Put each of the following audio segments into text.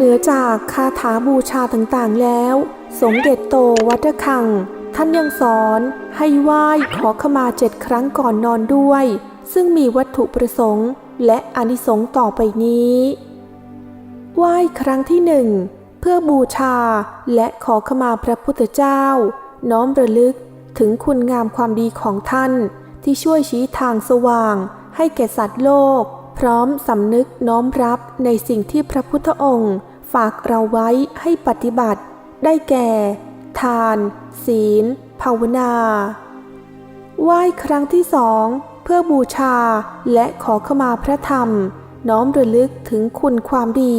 เหนือจากคาถาบูชาต่างๆแล้ว สมเด็จโตวัดระฆัง ท่านยังสอนให้ไหว้ขอขมาเจ็ดครั้งก่อนนอนด้วย ซึ่งมีวัตถุประสงค์ และอนิสงส์ต่อไปนี้ ไหว้ครั้งที่หนึ่งเพื่อบูชาและขอขมาพระพุทธเจ้า น้อมระลึกถึงคุณงามความดีของท่านที่ช่วยชี้ทางสว่าง ให้แก่สัตว์โลก พร้อมสำนึกน้อมรับในสิ่งที่พระพุทธองค์ ฝากเราไว้ให้ปฏิบัติ ได้แก่ ทาน ศีล ภาวนาไหว้ครั้งที่สอง เพื่อบูชาและขอขมาพระธรรม น้อมระลึกถึงคุณความดี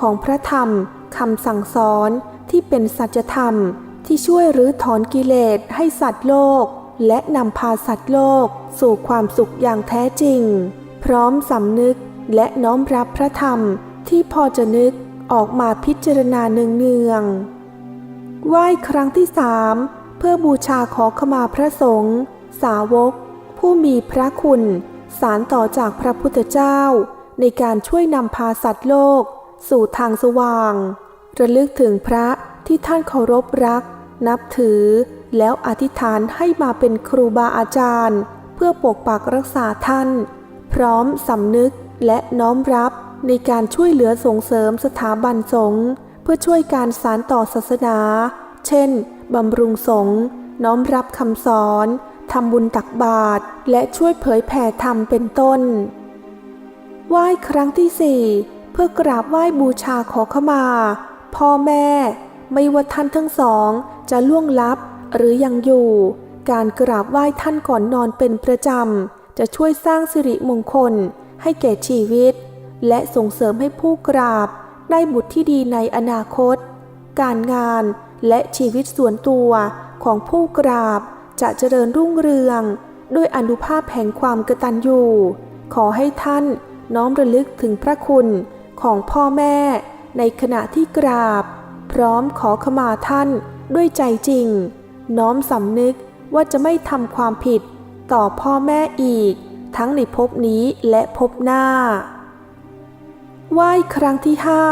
ของพระธรรมคำสั่งสอนที่เป็นสัจธรรมที่ช่วยรื้อถอนกิเลสให้สัตว์โลก และนำพาสัตว์โลกสู่ความสุขอย่างแท้จริง พร้อมสำนึกและน้อมรับพระธรรมที่พอจะนึก ออกมาพิจารณาเนืองๆไหว้ครั้งที่สามเพื่อบูชาขอขมาพระสงฆ์สาวก ผู้มีพระคุณสารต่อจากพระพุทธเจ้า ในการช่วยนำพาสัตว์โลก สู่ทางสว่าง ระลึกถึงพระที่ท่านเคารพรัก นับถือ แล้วอธิษฐานให้มาเป็นครูบาอาจารย์ เพื่อปกปักรักษาท่าน พร้อมสำนึกและน้อมรับ ในการช่วยเหลือส่งเสริมสถาบันสงฆ์เพื่อช่วยการสารต่อศาสนา เช่น บำรุงสงฆ์น้อมรับคำสอนทำบุญตักบาตรและช่วยเผยแผ่ธรรมเป็นต้น ไหว้ครั้งที่สี่เพื่อกราบไหว้บูชาขอขมา พ่อแม่ ไม่ว่าท่านทั้งสอง จะล่วงลับหรือยังอยู่ การกราบไหว้ท่านก่อนนอนเป็นประจำ จะช่วยสร้างสิริมงคลให้แก่ชีวิต และส่งเสริมให้ผู้กราบได้บุตรที่ดีในอนาคต การงานและชีวิตส่วนตัวของผู้กราบจะเจริญรุ่งเรือง ด้วยอนุภาพแห่งความกตัญญูขอให้ท่านน้อมระลึกถึงพระคุณของพ่อแม่ในขณะที่กราบ พร้อมขอขมาท่านด้วยใจจริง น้อมสำนึกว่าจะไม่ทำความผิดต่อพ่อแม่อีก ทั้งในภพนี้และภพหน้า ไหว้ครั้งที่ห้า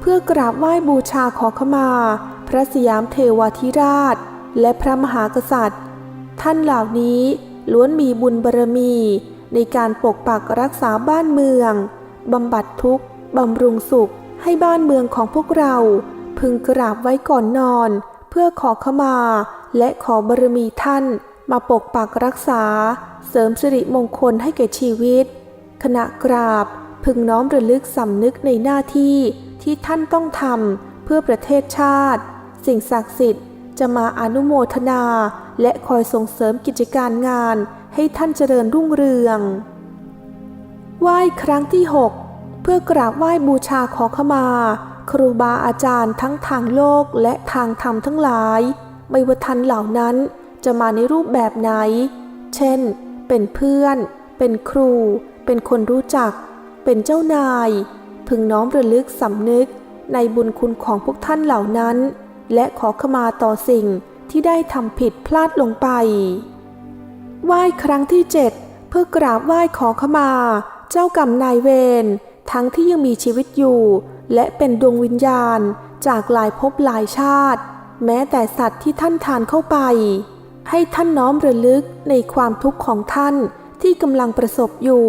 เพื่อกราบไหว้บูชาขอขมา พระสยามเทวาธิราช และพระมหากษัตริย์ ท่านเหล่านี้ล้วนมีบุญบารมี ในการปกปักรักษาบ้านเมืองบำบัดทุกข์บำรุงสุขให้บ้านเมืองของพวกเรา พึงกราบไว้ก่อนนอน เพื่อขอขมา และขอบารมีท่าน มาปกปักรักษา เสริมสิริมงคลให้แก่ชีวิต ขณะกราบ พึงน้อมระลึกสำนึกในหน้าที่ที่ท่านต้องทำเพื่อประเทศชาติ สิ่งศักดิ์สิทธิ์จะมาอนุโมทนา และคอยส่งเสริมกิจการงานให้ท่านเจริญรุ่งเรือง ไหว้ครั้งที่ 6 เพื่อกราบไหว้บูชาขอขมา ครูบาอาจารย์ทั้งทางโลกและทางธรรมทั้งหลาย ไม่ว่าท่านเหล่านั้นจะมาในรูปแบบไหน เช่น เป็นเพื่อน เป็นครู เป็นคนรู้จัก เป็นเจ้านาย พึงน้อมระลึกสำนึกในบุญคุณของพวกท่านเหล่านั้น และขอขมาต่อสิ่งที่ได้ทำผิดพลาดลงไป ไหว้ครั้งที่เจ็ดเพื่อกราบไหว้ขอขมา เจ้ากรรมนายเวรทั้งที่ยังมีชีวิตอยู่ และเป็นดวงวิญญาณจากหลายภพหลายชาติ แม้แต่สัตว์ที่ท่านทานเข้าไป ให้ท่านน้อมระลึกในความทุกข์ของท่านที่กำลังประสบอยู่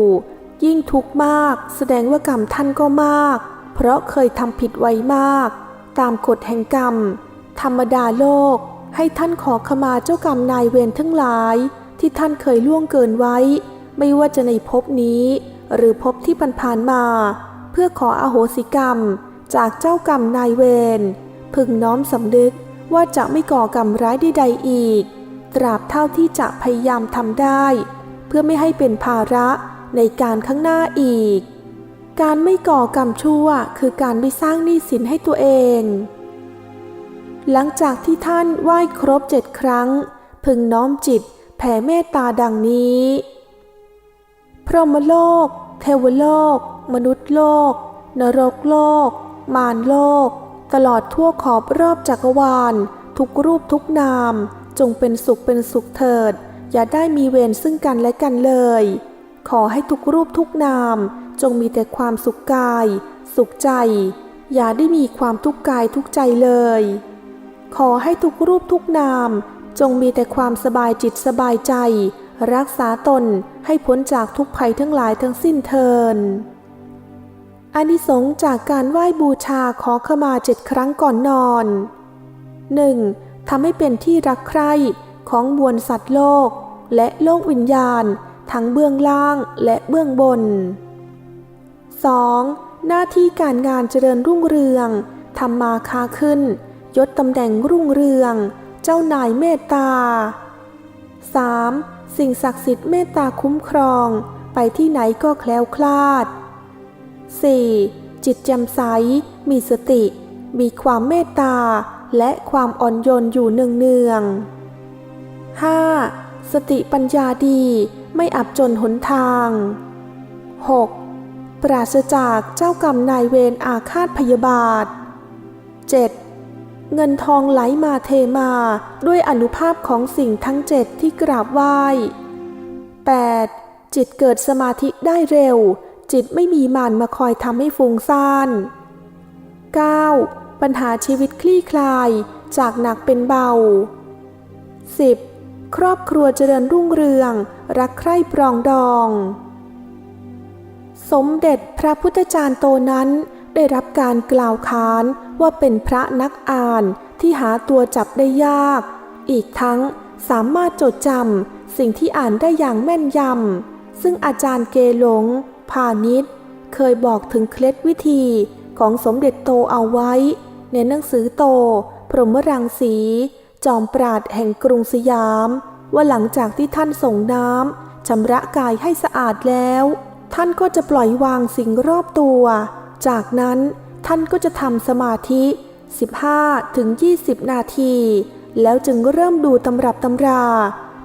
ยิ่งทุกข์มาก แสดงว่ากรรมท่านก็มาก เพราะเคยทำผิดไว้มาก ตามกฎแห่งกรรม ธรรมดาโลก ให้ท่านขอขมาเจ้ากรรมนายเวรทั้งหลาย ที่ท่านเคยล่วงเกินไว้ ไม่ว่าจะในภพนี้ หรือภพที่ผ่านๆมา เพื่อขออโหสิกรรม จากเจ้ากรรมนายเวรพึงน้อมสำนึกว่าจะไม่ก่อกรรมร้ายใดๆอีก ตราบเท่าที่จะพยายามทำได้ เพื่อไม่ให้เป็นภาระ ในการข้างหน้าอีก การไม่ก่อกรรมชั่วคือการไม่สร้างหนี้สินให้ตัวเอง หลังจากที่ท่านไหว้ครบเจ็ดครั้ง พึงน้อมจิตแผ่เมตตาดังนี้ พรหมโลก เทวโลก มนุษย์โลก นรกโลก มารโลก ตลอดทั่วขอบรอบจักรวาล ทุกรูปทุกนาม จงเป็นสุขเป็นสุขเถิด อย่าได้มีเวรซึ่งกันและกันเลย ขอให้ทุกรูปทุกนาม จงมีแต่ความสุขกาย สุขใจ อย่าได้มีความทุกข์กายทุกใจเลย ขอให้ทุกรูปทุกนาม จงมีแต่ความสบายจิตสบายใจ รักษาตนให้พ้นจากทุกภัยทั้งหลายทั้งสิ้นเทินอานิสงส์จากการไหว้บูชาขอขมาเจ็ดครั้งก่อนนอน 1. ทำให้เป็นที่รักใคร่ของมวลสัตว์โลก และโลกวิญญาณ ทั้งเบื้องล่างและเบื้องบน 2. หน้าที่การงานเจริญรุ่งเรืองทำมาค้าขึ้น ยศตำแหน่งรุ่งเรือง เจ้านายเมตตา 3. สิ่งศักดิ์สิทธิ์เมตตาคุ้มครอง ไปที่ไหนก็แคล้วคลาด 4. จิตแจ่มใส มีสติ มีความเมตตา และความอ่อนโยนอยู่เนืองๆ 5. สติปัญญาดี ไม่อับจนหนทาง 6. ปราศจากเจ้ากรรมนายเวรอาฆาตพยาบาท 7. เงินทองไหลมาเทมาด้วยอนุภาพของสิ่งทั้งเจ็ดที่กราบไหว้ 8. จิตเกิดสมาธิได้เร็ว จิตไม่มีมานมาคอยทำให้ฟุ้งซ่าน 9. ปัญหาชีวิตคลี่คลายจากหนักเป็นเบา 10. ครอบครัวเจริญรุ่งเรือง รักใคร่ปรองดอง สมเด็จพระพุทธจารย์โตนั้น ได้รับการกล่าวขานว่าเป็นพระนักอ่านที่หาตัวจับได้ยาก อีกทั้งสามารถจดจำสิ่งที่อ่านได้อย่างแม่นยำ ซึ่งอาจารย์เกหลง พาณิชย์ เคยบอกถึงเคล็ดวิธีของสมเด็จโตเอาไว้ ในหนังสือโต พรหมรังสี จอมปราดแห่งกรุงสยาม ว่าหลังจากที่ท่านส่งน้ำชำระกายให้สะอาดแล้ว ท่านก็จะปล่อยวางสิ่งรอบตัว จากนั้นท่านก็จะทำสมาธิ 15ถึง20 นาที แล้วจึงเริ่มดูตำรับตำรา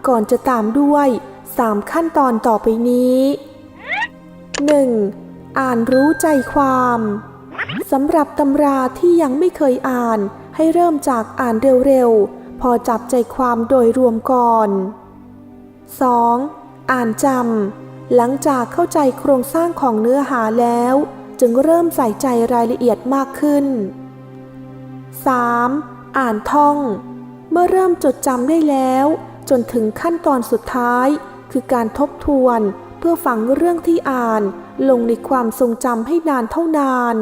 ก่อนจะตามด้วย3ขั้นตอนต่อไปนี้ 1. อ่านรู้ใจความสำหรับตำราที่ยังไม่เคยอ่านให้เริ่มจากอ่านเร็วๆ พอจับใจความโดยรวมก่อน 2. อ่านจำหลังจากเข้าใจโครงสร้างของเนื้อหาแล้ว จึงเริ่มใส่ใจรายละเอียดมากขึ้น 3. อ่านท่อง เมื่อเริ่มจดจำได้แล้ว จนถึงขั้นตอนสุดท้าย คือการทบทวนเพื่อฝังเรื่องที่อ่าน ลงในความทรงจำให้นานเท่านาน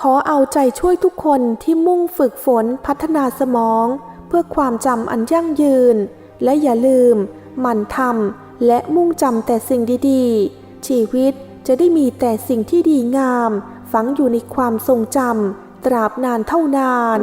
ขอเอาใจช่วยทุกคนที่มุ่งฝึกฝนพัฒนาสมอง พื่อความจำอันยั่งยืน และอย่าลืมหมั่นทำและมุ่งจำแต่สิ่งดีๆ ชีวิตจะได้มีแต่สิ่งที่ดีงาม ฝังอยู่ในความทรงจำตราบนานเท่านาน